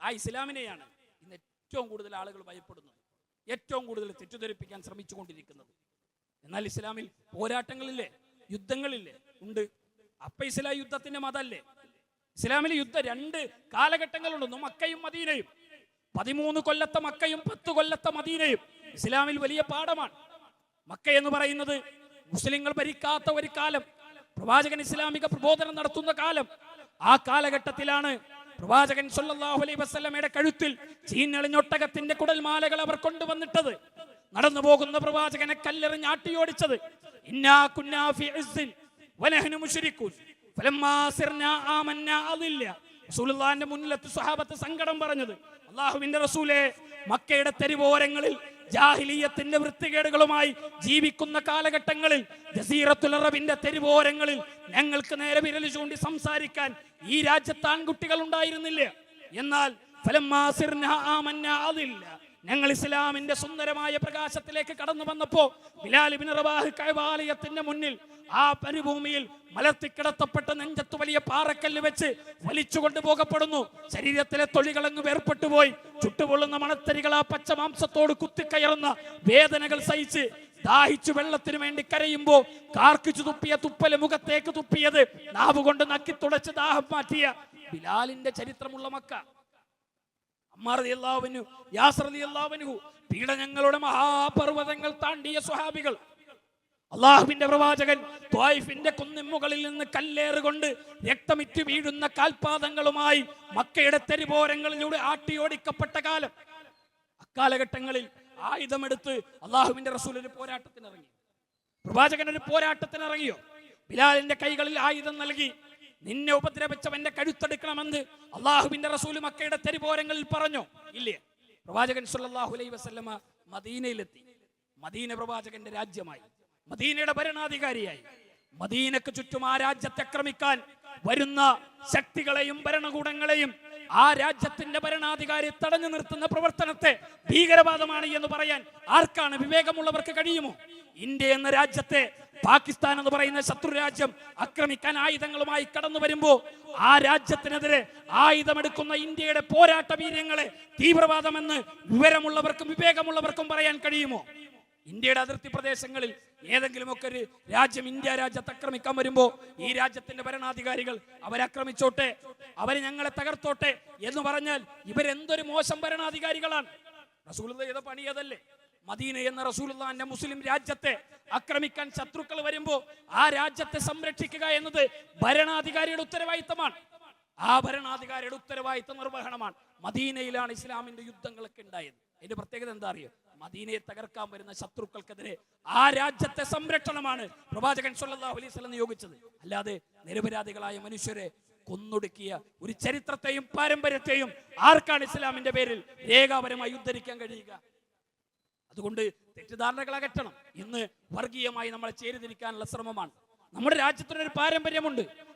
ആ ഇസ്ലാമിനെയാണ് ഇന്ന് ഏറ്റവും കൂടുതൽ ആളുകൾ ഭയപ്പെടുന്നത് ഏറ്റവും കൂടുതൽ തെറ്റിദ്ധരിപ്പിക്കാൻ ശ്രമിച്ചുകൊണ്ടിരിക്കുന്നത്. എന്നാൽ ഇസ്ലാമിൽ പോരാട്ടങ്ങളില്ലേ യുദ്ധങ്ങളില്ലേ ഉണ്ട്. അപ്പ ഇസ്ലാം യുദ്ധത്തിന്റെ മതല്ലേ? ഇസ്ലാമിലെ യുദ്ധ രണ്ട് കാലഘട്ടങ്ങളുണ്ട്. മക്കയും മദീനയും. പതിമൂന്ന് കൊല്ലത്തെ മക്കയും പത്ത് കൊല്ലത്തെ മദീനയും ഇസ്ലാമിൽ വലിയ പാഠമാണ്. മക്ക എന്ന് പറയുന്നത് മുസ്ലിങ്ങൾ ഭരിക്കാത്ത ഒരു കാലം പ്രവാചകൻ ഇസ്ലാമിക പ്രബോധനം നടത്തുന്ന കാലം. ആ കാലഘട്ടത്തിലാണ് പ്രവാചകൻ സല്ലല്ലാഹു അലൈഹി കഴുത്തിൽ ചീഞ്ഞളിഞ്ഞൊട്ടകത്തിന്റെ കുടൽമാലകൾ അവർ കൊണ്ടുവന്നിട്ടത്. നടന്നു പോകുന്ന പ്രവാചകനെ കല്ലെറിഞ്ഞ് ആട്ടിയോടിച്ചത്. ഇന്നാ കുന്നാ ഇസ്സിൻ റസൂലുള്ളാഹിന്റെ മുന്നിലെത്തി സ്വഹാബത്ത് സങ്കടം പറഞ്ഞത്. അള്ളാഹുവിന്റെ റസൂലെ മക്കയുടെ തെരുവോരങ്ങളിൽ ജാഹിലീയത്തിന്റെ വൃത്തികേടുകളുമായി ജീവിക്കുന്ന കാലഘട്ടങ്ങളിൽ ജസീറത്തുൽ അറബിന്റെ തെരുവോരങ്ങളിൽ ഞങ്ങൾക്ക് നേരെ വിരൽ ചൂണ്ടി സംസാരിക്കാൻ ഈ രാജ്യത്ത് ആൺകുട്ടികൾ ഉണ്ടായിരുന്നില്ല. എന്നാൽ ഫലം ആമന്നാ അതില്ല. ഞങ്ങൾ ഇസ്ലാമിന്റെ സുന്ദരമായ പ്രകാശത്തിലേക്ക് കടന്നു വന്നപ്പോ കഅബാലയത്തിന്റെ മുന്നിൽ ആ പരിഭൂമിയിൽ മലർത്തിക്കിടത്തപ്പെട്ട നെഞ്ചത്ത് വലിയ പാറക്കല്ല് വെച്ച് വലിച്ചു പോകപ്പെടുന്നു. ശരീരത്തിലെ തൊഴികളങ്ങ് വേർപെട്ടു പോയി. ചുട്ടുപൊള്ളുന്ന മണത്തരികൾ ആ പച്ച മാംസത്തോട് കുത്തിക്കയറുന്ന വേദനകൾ സഹിച്ച് ദാഹിച്ചു വെള്ളത്തിന് വേണ്ടി കരയുമ്പോ കാർക്കിച്ചു തുപ്പിയ തുപ്പൽ മുഖത്തേക്ക് തുപ്പിയത് നാവ് കൊണ്ട് നക്കി തുടച്ച് ദാഹം മാറ്റിയ ബിലാലിന്റെ ചരിത്രമുള്ള മക്ക. യാസർ റളിയല്ലാഹുവിനു, പീഡനങ്ങളുടെ മഹാപർവതങ്ങൾ താണ്ടിയ സ്വഹാബികൾ. അള്ളാഹുവിന്റെ പ്രവാചകൻ ത്വായിഫിന്റെ കുന്നിമുകളിൽ നിന്ന് കല്ലേറുകൊണ്ട് രക്തമിറ്റ് വീഴുന്ന കാൽപാദങ്ങളുമായി മക്കയുടെ തെരുപോരങ്ങളിലൂടെ ആട്ടിയോടിക്കപ്പെട്ട കാലം. അക്കാലഘട്ടങ്ങളിൽ ആയുധമെടുത്ത് അള്ളാഹുവിന്റെ റസൂൽ ഒരു പോരാട്ടത്തിനിറങ്ങി. പ്രവാചകൻ ഒരു പോരാട്ടത്തിനിറങ്ങിയോ? ബിലാലിന്റെ കൈകളിൽ ആയുധം നൽകി. നിന്നെ ഉപദ്രവിച്ചവന്റെ കഴുത്തെടുക്കണമെന്ന് അള്ളാഹുവിന്റെ റസൂൽ മക്കയുടെ തെരുവോരങ്ങളിൽ പറഞ്ഞോ. ഇല്ലേ? പ്രവാചകൻ സല്ലല്ലാഹു അലൈഹി വസല്ലമ മദീനയിലെത്തി. മദീന പ്രവാചകന്റെ രാജ്യമായി. മദീനയുടെ ഭരണാധികാരിയായി. മദീനക്ക് ചുറ്റും ആ രാജ്യത്തെ ആക്രമിക്കാൻ വരുന്ന ശക്തികളെയും ഭരണകൂടങ്ങളെയും ആ രാജ്യത്തിന്റെ ഭരണാധികാരി തടഞ്ഞു നിർത്തുന്ന പ്രവർത്തനത്തെ ഭീകരവാദമാണ് എന്ന് പറയാൻ ആർക്കാണ് വിവേകമുള്ളവർക്ക് കഴിയുമോ? ഇന്ത്യ എന്ന രാജ്യത്തെ പാകിസ്ഥാൻ എന്ന് പറയുന്ന ശത്രു രാജ്യം ആക്രമിക്കാൻ ആയുധങ്ങളുമായി കടന്നു വരുമ്പോ ആ രാജ്യത്തിനെതിരെ ആയുധമെടുക്കുന്ന ഇന്ത്യയുടെ പോരാട്ട വീര്യങ്ങളെ തീവ്രവാദമെന്ന് വിവരമുള്ളവർക്കും വിവേകമുള്ളവർക്കും പറയാൻ കഴിയുമോ? ഇന്ത്യയുടെ അതിർത്തി പ്രദേശങ്ങളിൽ ഏതെങ്കിലുമൊക്കെ ഒരു രാജ്യം ഇന്ത്യ രാജ്യത്ത് ആക്രമിക്കാൻ വരുമ്പോ ഈ രാജ്യത്തിന്റെ ഭരണാധികാരികൾ അവരാക്രമിച്ചോട്ടെ അവർ ഞങ്ങളെ തകർത്തോട്ടെ എന്ന് പറഞ്ഞാൽ ഇവരെന്തൊരു മോശം ഭരണാധികാരികളാണ്? റസൂൽ ചെയ്ത മദീന എന്ന റസൂലുള്ളാന്റെ മുസ്ലിം രാജ്യത്തെ ആക്രമിക്കാൻ ശത്രുക്കൾ വരുമ്പോൾ ആ രാജ്യത്തെ സംരക്ഷിക്കുക എന്നത് ഭരണാധികാരിയുടെ ഉത്തരവാദിത്തമാണ്. ആ ഭരണാധികാരിയുടെ ഉത്തരവാദിത്ത നിർവഹണമാണ് മദീനയിലാണ് ഇസ്ലാമിന്റെ യുദ്ധങ്ങളൊക്കെ ഉണ്ടായത്. അതിന്റെ പ്രത്യേകത എന്താ അറിയോ? മദീനയെ തകർക്കാൻ വരുന്ന ശത്രുക്കൾക്കെതിരെ ആ രാജ്യത്തെ സംരക്ഷണമാണ് പ്രവാചകൻ സല്ലല്ലാഹു അലൈഹി വസല്ലം നിയോഗിച്ചത്. അല്ലാതെ നിരപരാധികളായ മനുഷ്യരെ കൊന്നൊടുക്കിയ ഒരു ചരിത്രത്തെയും പാരമ്പര്യത്തെയും ആർക്കാണ് ഇസ്ലാമിന്റെ പേരിൽ രേഖാപരമായി ഉദ്ധരിക്കാൻ കഴിയുക? അതുകൊണ്ട് തെറ്റിദ്ധാരണകൾ അകറ്റണം. ഇന്ന് വർഗീയമായി നമ്മളെ ചേരിതിരിക്കാനുള്ള ശ്രമമാണ്. നമ്മുടെ രാജ്യത്തിനൊരു പാരമ്പര്യമുണ്ട്.